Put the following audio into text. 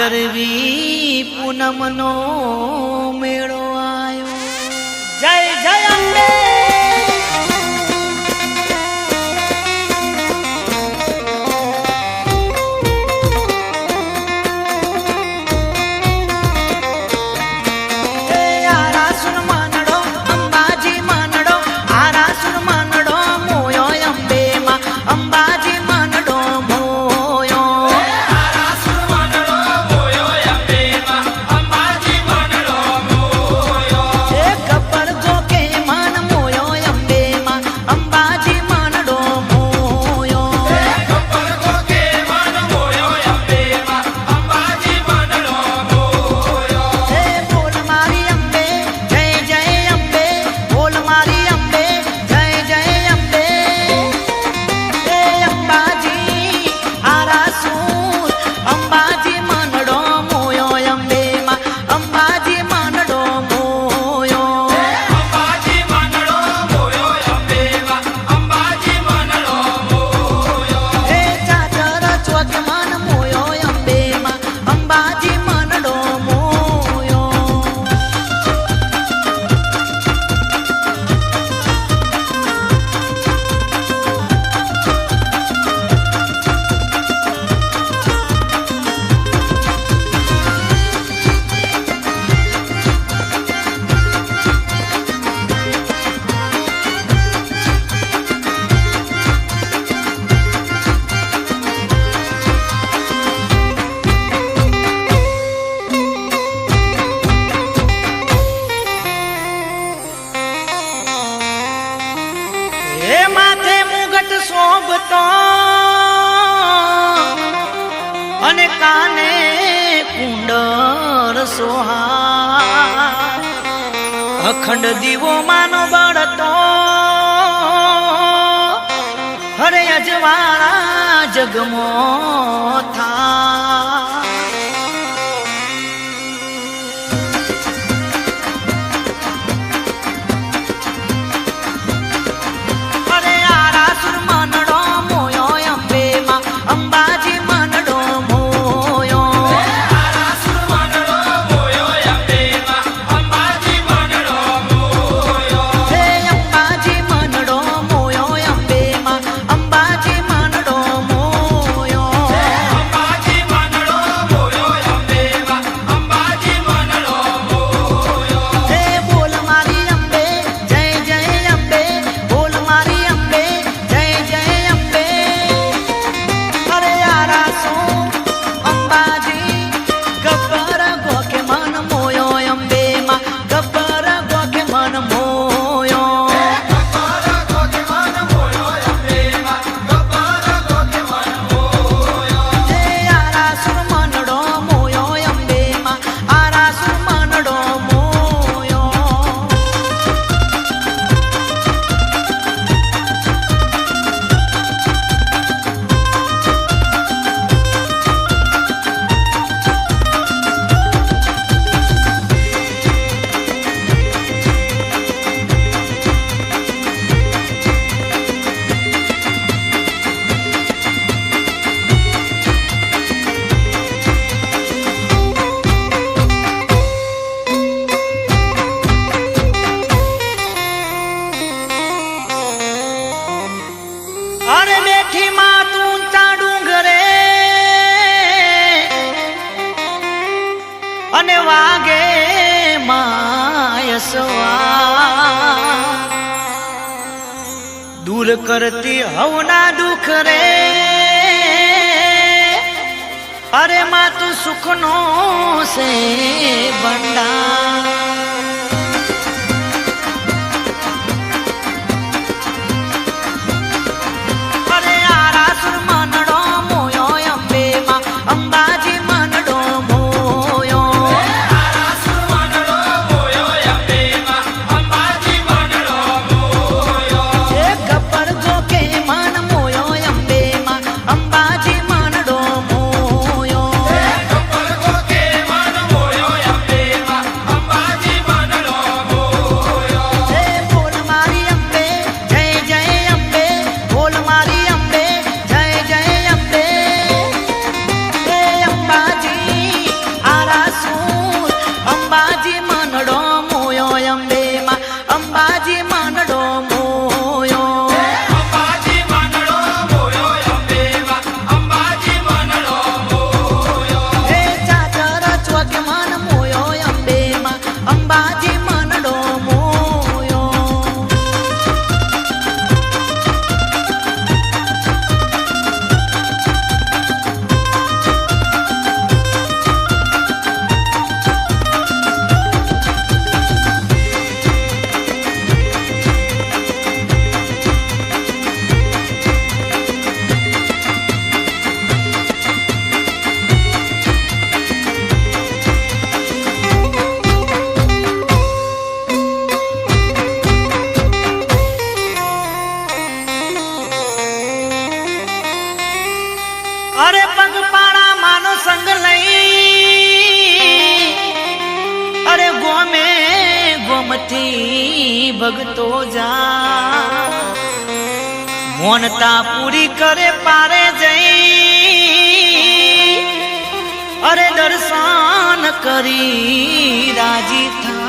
ભાદરવી પૂનમનો મે સોહા. અખંડ દીવો માનો બળતો હરે અજવાળા જગમો થા અને વાગે માયસવા. દૂર કરતી હવના દુખ રે. અરે માં તું સુખનો સે ભંડાર. ગોમે ગોમથી ભગતો જા. મોનતા પૂરી કરે પારે જઈ. અરે દર્શન કરી રાજી થા.